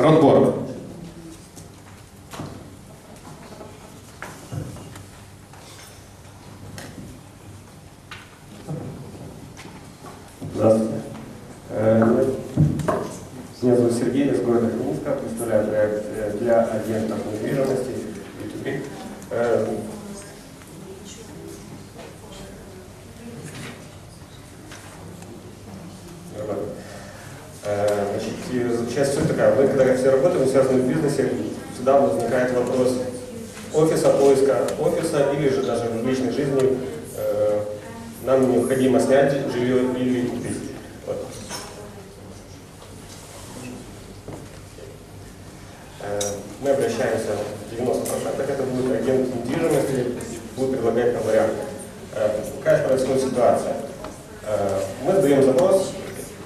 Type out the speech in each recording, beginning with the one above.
Ротборг. Здравствуйте. Э, Меня зовут Сергей, из города Хмельницка, представляю проект э, для агентов недвижимости B2B. Э, Э, Значит, и сейчас суть такая, мы когда все работаем, связаны в бизнесе, всегда возникает вопрос офиса, поиска офиса или же даже в личной жизни э, нам необходимо снять жилье или купить. Вот. Э, Мы обращаемся, 90% это будет агент недвижимости, будет предлагать нам варианты. Э, Какая происходит ситуация? Э, Мы даем запрос,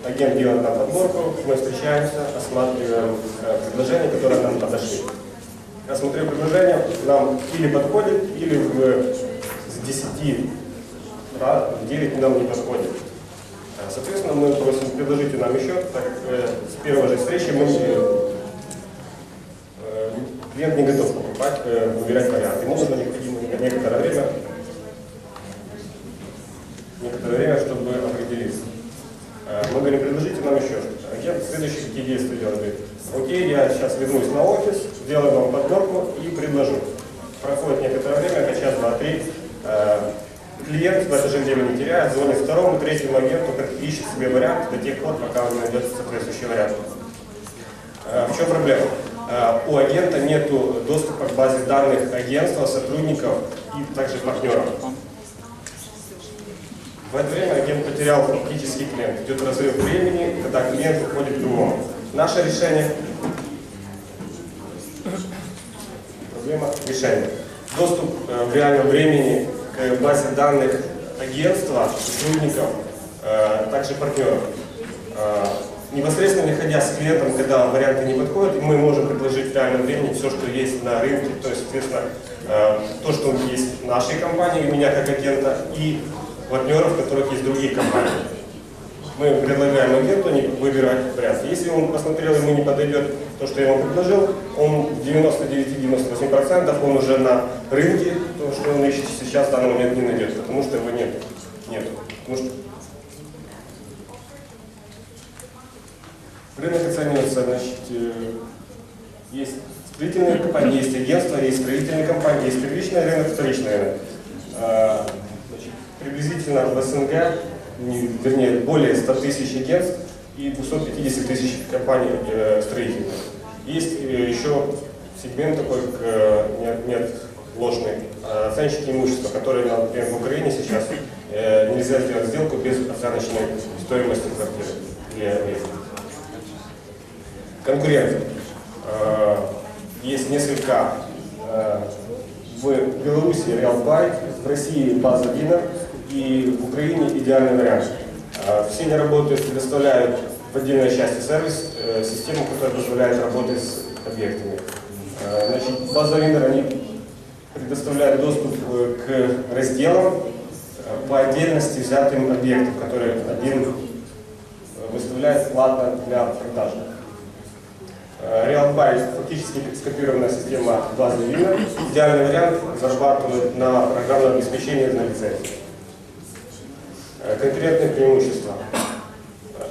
агент делает нам подборку, мы встречаемся, осматриваем э, предложения, которые нам подошли. Осмотрев предложение, нам или подходит, или в, с 10 раз, в 9 нам не подходит. Э, Соответственно, мы просим, предложите нам еще, так э, с первой же встречи мы э, клиент не готов покупать, э, выбирать варианты. Ему нужно необходимо некоторое время, некоторое время, чтобы определиться. Э, Мы говорим, предложите нам еще что-то. Агент следующие какие действия делает? Говорит, окей, я сейчас вернусь на офис, сделаю вам подборку и предложу. Проходит некоторое время, это час, два, три. Э, Клиент в это же время не теряет, звонит второму, третьему агенту, как ищет себе вариант до тех пор, пока он найдет соответствующий вариант. Э, В чем проблема? Э, У агента нет доступа к базе данных агентства, сотрудников и также партнеров. В это время агент потерял фактически клиент. Идет разрыв времени, когда клиент уходит к другому. Наше решение проблема решения. Доступ э, в реальном времени к базе данных агентства, сотрудников, э, также партнеров. Э, Непосредственно находясь с клиентом, когда варианты не подходят, мы можем предложить в реальном времени все, что есть на рынке, то есть, соответственно, то, что есть в нашей компании, у меня как агента, и партнеров, у которых есть другие компании. Мы предлагаем агенту выбирать вариант. Если он посмотрел, ему не подойдет то, что я ему предложил, он в 99-98% он уже на рынке, то, что он ищет сейчас в данный момент не найдет, потому что его нет. Нет. Потому что рынок оценивается, значит, э, есть строительные компании, есть агентства, есть строительные компании, есть первичный рынок, вторичный рынок. А, значит, приблизительно в СНГ, вернее, более 100 тысяч агентств и 250 тысяч компаний э, строительных. Есть э, еще сегмент такой, как э, нет, нет ложный, а оценщики имущества, которые, например, в Украине сейчас нельзя сделать сделку без оценочной стоимости квартиры или объекта. Конкуренты. Э, Есть несколько э, в Беларуси Realbuy, в России база Вина и в Украине идеальный вариант. Э, Все они работают, предоставляют в отдельной части сервис, э, систему, которая позволяет работать с объектами. Э, Значит, база Winner, они предоставляют доступ э, к разделам э, по отдельности взятым объектам, которые один выставляет платно для продажи. Э, RealBuy фактически скопированная система базы Вина. Идеальный вариант зарабатывать на программном обеспечении на лицензии. Э, Конкурентные преимущества.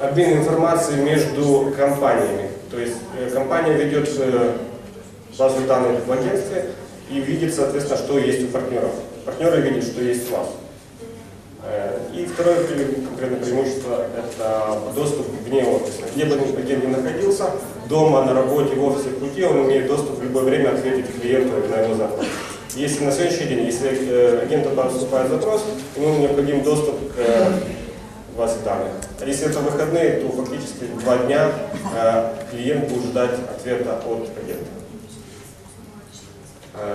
Обмен информацией между компаниями. То есть э, компания ведет э, базу данных в агентстве и видит, соответственно, что есть у партнеров. Партнеры видят, что есть у вас. И второе конкретное преимущество – это доступ вне офиса. Где бы агент ни находился, дома, на работе, в офисе, в пути, он имеет доступ в любое время ответить клиенту на его запрос. Если на следующий день, если э, агенту поступает запрос, ему необходим доступ к э, базе данных. А если это выходные, то фактически два дня э, клиент будет ждать ответа от агента.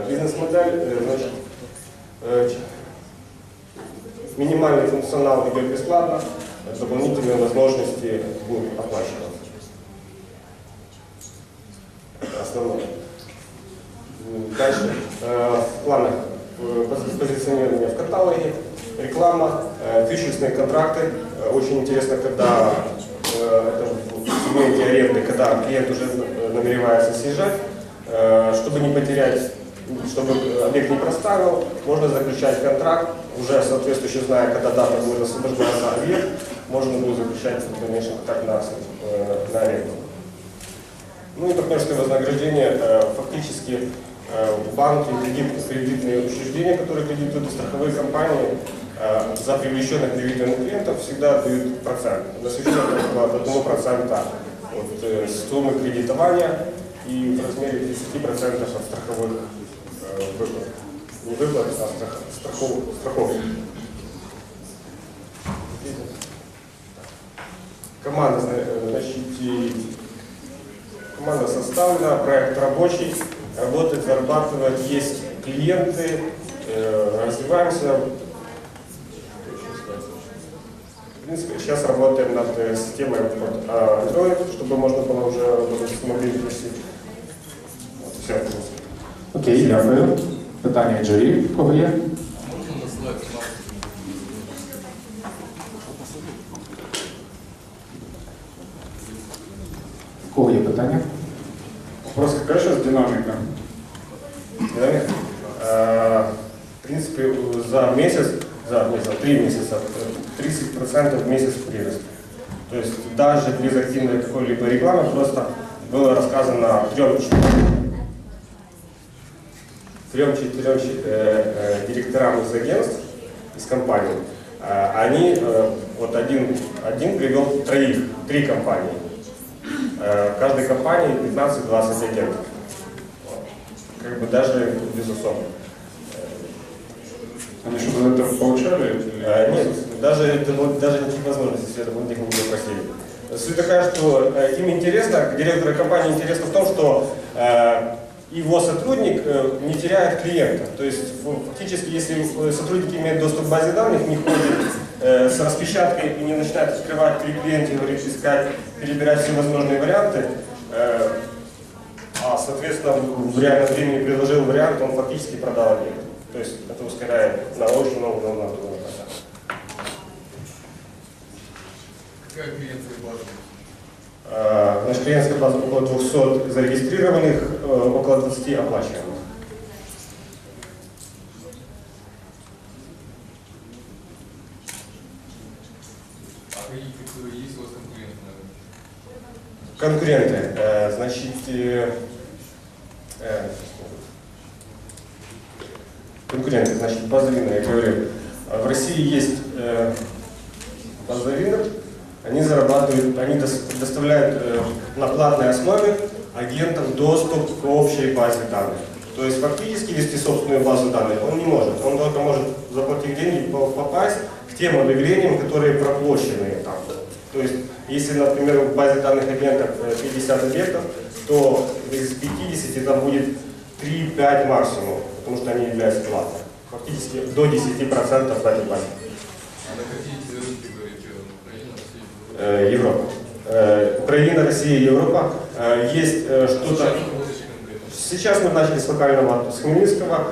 Бизнес-модель, значит, Минимальный функционал идет бесплатно, дополнительные возможности будут оплачиваться. Основное. Дальше. Э, В планах э, пози- позиционирование в каталоге, реклама, э, фьючерсные контракты. Э, Очень интересно, когда э, это в сегменте аренды, когда клиент уже э, намеревается съезжать, э, чтобы не потерять, чтобы объект не проставил, можно заключать контракт, уже соответствующе зная, когда дата будет освобождаться объект, можно будет заключать дальнейший контракт на, э, на аренду. Ну и партнерское вознаграждение, э, фактически э, банки, кредит, кредитные учреждения, которые кредитуют страховые компании, э, за привлеченных кредитных клиентов всегда дают процент. На сегодня это около 1% от э, суммы кредитования и в размере 30% от страховых э, выплат. Не выплат, а страх, страхов, страховки. Команда, зна- значит, Команда составлена, проект рабочий, работает, зарабатывает, есть клиенты, э, развиваемся. В принципе, сейчас работаем над э, системой под а, Android, чтобы можно было уже работать с мобильной версией. Вот, все, в принципе. Окей, дякую. Питання Джері, в кого є? Динамика. Э, В принципе, за месяц, за, за три месяца, э, 30% в месяц прирост. То есть даже без активной какой-либо рекламы просто было рассказано трем трем-четырем э, директорам из агентств, из компаний. Э, Они, э, вот один, один привел троих, три компании. Э, каждой компании 15-20 агентов. Как бы даже без особо. Они что-то за это получали? Э, Нет, даже, это даже никаких возможностей, если это будет их не просили. Суть такая, что э, им интересно, директору компании интересно в том, что э, его сотрудник э, не теряет клиента. То есть фактически, если сотрудник имеет доступ к базе данных, не ходит э, с распечаткой и не начинает открывать при клиенте, говорит, искать, перебирать все возможные варианты, э, а, соответственно, в реальном времени предложил вариант, он фактически продал объект. То есть это ускоряет на очень много, много, много. Какая клиентская база? Э, Наша клиентская база около 200 зарегистрированных, э, около 20 оплачиваемых. А конкуренты, э, значит, конкуренты, значит, база Винер, я говорю, э, в России есть э, база Винер, они зарабатывают, они дос- предоставляют э, на платной основе агентам доступ к общей базе данных. То есть фактически вести собственную базу данных он не может. Он только может заплатив деньги по- попасть к тем объявлениям, которые проплощены там. То есть, если, например, в базе данных агентов э, 50 объектов, то из 50 там будет 3-5 максимум, потому что они являются платными. Фактически до 10% в этой базе. А на какие рынки говорите? Украина, Россия? Э, Европа. Э, Украина, Россия, Европа. Э, Есть что-то... Сейчас мы начали с локального, с Хмельницкого,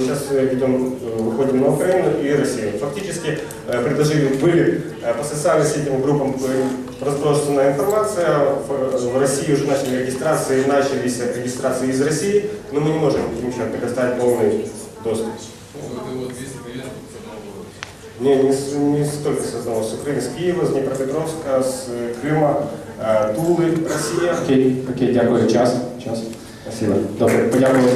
сейчас э, ведем, э, выходим на Украину и Россию. Фактически э, предложили, были по социальным сетям группам разбросана информация, в, России уже начали регистрации, начались регистрации из России, но мы не можем им сейчас предоставить полный доступ. Вот это вот 200 клиентов с одного года. Не, не, с- не столько с одного, с Украины, с Киева, с Днепропетровска, с э, Крыма, э, Тулы, Россия. Окей, окей, дякую. Час. Час. Спасибо. Добре, подякую.